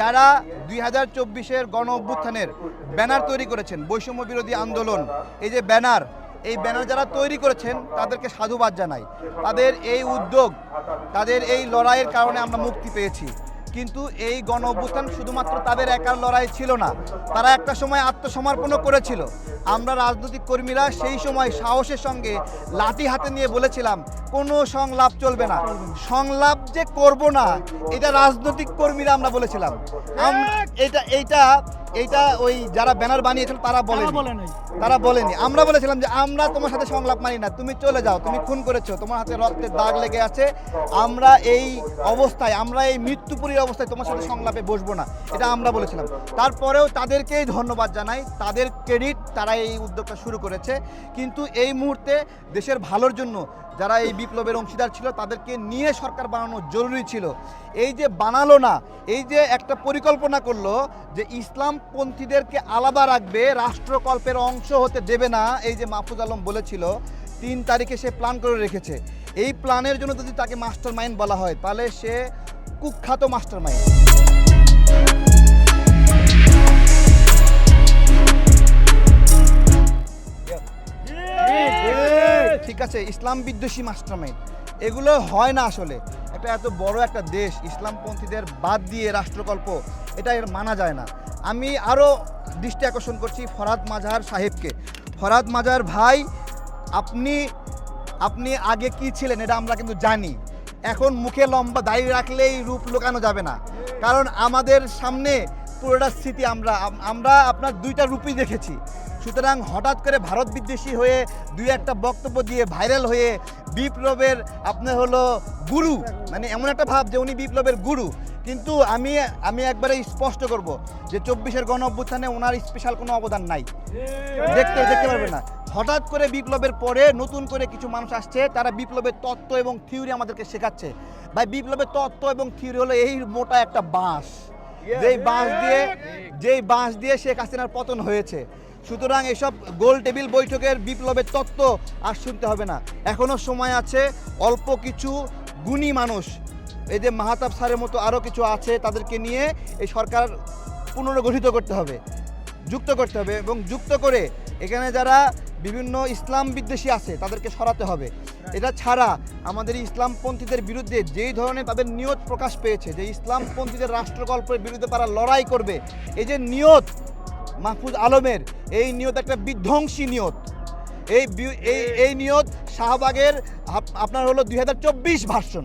যারা দুই হাজার চব্বিশের গণ অভ্যুত্থানের ব্যানার তৈরি করেছেন, বৈষম্য বিরোধী আন্দোলন, এই যে ব্যানার, এই ব্যানার যারা তৈরি করেছেন, তাদেরকে সাধুবাদ জানাই। তাদের এই উদ্যোগ, তাদের এই লড়াইয়ের কারণে আমরা মুক্তি পেয়েছি। কিন্তু এই গণ অভ্যুত্থান শুধুমাত্র তাদের একার লড়াই ছিল না, তারা একটা সময় আত্মসমর্পণও করেছিল। আমরা রাজনৈতিক কর্মীরা সেই সময় সাহসের সঙ্গে লাঠি হাতে নিয়ে বলেছিলাম কোনো সংলাপ চলবে না। সংলাপ যে করব না এটা রাজনৈতিক কর্মীরা আমরা বলেছিলাম। এটা এইটা এইটা ওই যারা ব্যানার বানিয়েছিল তারা বলে তারা বলেনি। আমরা বলেছিলাম যে আমরা তোমার সাথে সংলাপ মানি না তুমি চলে যাও তুমি খুন করেছ তোমার হাতে রক্তের দাগ লেগে আছে আমরা এই অবস্থায় আমরা এই মৃত্যুপুরী অবস্থায় তোমার সাথে সংলাপে বসবো না এটা আমরা বলেছিলাম। তারপরেও তাদেরকেই ধন্যবাদ জানাই তাদের ক্রেডিট তারা এই উদ্যোগটা শুরু করেছে। কিন্তু এই মুহূর্তে দেশের ভালোর জন্য যারা এই বিপ্লবের অংশীদার ছিল, তাদেরকে নিয়ে সরকার বানানো জরুরি ছিল। এই যে বানালো না, এই যে একটা পরিকল্পনা করল যে ইসলামপন্থীদেরকে আলাদা রাখবে, রাষ্ট্রকল্পের অংশ হতে দেবে না, এই যে মাহফুজ আলম বলেছিল, তিন তারিখে সে প্ল্যান করে রেখেছে। এই প্ল্যানের জন্য যদি তাকে মাস্টার মাইন্ড বলা হয়, তাহলে সে কুখ্যাত মাস্টার মাইন্ড ঠিক আছে, ইসলাম বিদ্বেষী মাস্টারমাইন্ড এগুলো হয় না আসলে। একটা এত বড় একটা দেশ, ইসলামপন্থীদের বাদ দিয়ে রাষ্ট্রকল্প, এটা এর মানা যায় না। আমি আরও দৃষ্টি আকর্ষণ করছি ফরাদ মাজার সাহেবকে। ফরাদ মাজার ভাই, আপনি আপনি আগে কি ছিলেন এটা আমরা কিন্তু জানি। এখন মুখে লম্বা দাড়ি রাখলেই রূপ লুকানো যাবে না। কারণ আমাদের সামনে পুরোটা স্মৃতি আমরা আমরা আপনার দুইটা রূপই দেখেছি। সুতরাং হঠাৎ করে ভারত বিদ্বেষী হয়ে দুই একটা বক্তব্য দিয়ে ভাইরাল হয়ে বিপ্লবের আপনার হলো গুরু মানে এমন একটা ভাব যে উনি বিপ্লবের গুরু। কিন্তু আমি আমি একবারে স্পষ্ট করব যে চব্বিশের গণ অভ্যুত্থানে ওনার স্পেশাল কোনো অবদান নাই। দেখতে দেখতে পারবে না। হঠাৎ করে বিপ্লবের পরে নতুন করে কিছু মানুষ আসছে, তারা বিপ্লবের তত্ত্ব এবং থিওরি আমাদেরকে শেখাচ্ছে। ভাই, বিপ্লবের তত্ত্ব এবং থিওরি হলো এই মোটা একটা বাঁশ। যেই বাঁশ দিয়ে, যেই বাঁশ দিয়ে শেখ হাসিনার পতন হয়েছে। সুতরাং এসব গোল টেবিল বৈঠকের বিপ্লবের তত্ত্ব আর শুনতে হবে না। এখনও সময় আছে, অল্প কিছু গুণী মানুষ, এই যে মাহাতাব স্যারের মতো আরও কিছু আছে তাদেরকে নিয়ে এই সরকার পুনর্গঠিত করতে হবে, যুক্ত করতে হবে এবং যুক্ত করে এখানে যারা বিভিন্ন ইসলাম বিদ্বেষী আছে, তাদেরকে সরাতে হবে। এটা ছাড়া আমাদের ইসলামপন্থীদের বিরুদ্ধে যেই ধরনের তাদের নিয়ত প্রকাশ পেয়েছে, যে ইসলামপন্থীদের রাষ্ট্রকল্পের বিরুদ্ধে তারা লড়াই করবে, এই যে নিয়ত মাহফুজ আলমের, এই নিয়ত একটা বিধ্বংসী নিয়ত। এই এই নিয়ত শাহবাগের আপনার হলো দুই হাজার চব্বিশ ভার্সন।